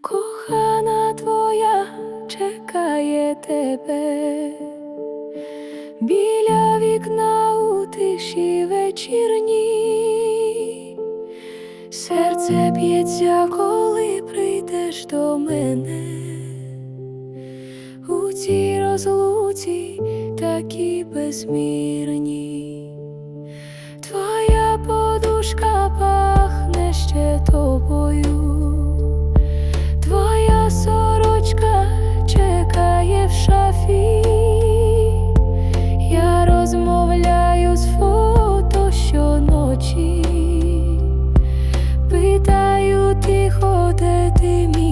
кохана твоя чекає тебе, біля вікна у тиші вечірні, серце б'ється, коли прийдеш до мене, у цій розлуці такі безмірні, твоя подушка. тихо, де ти мій.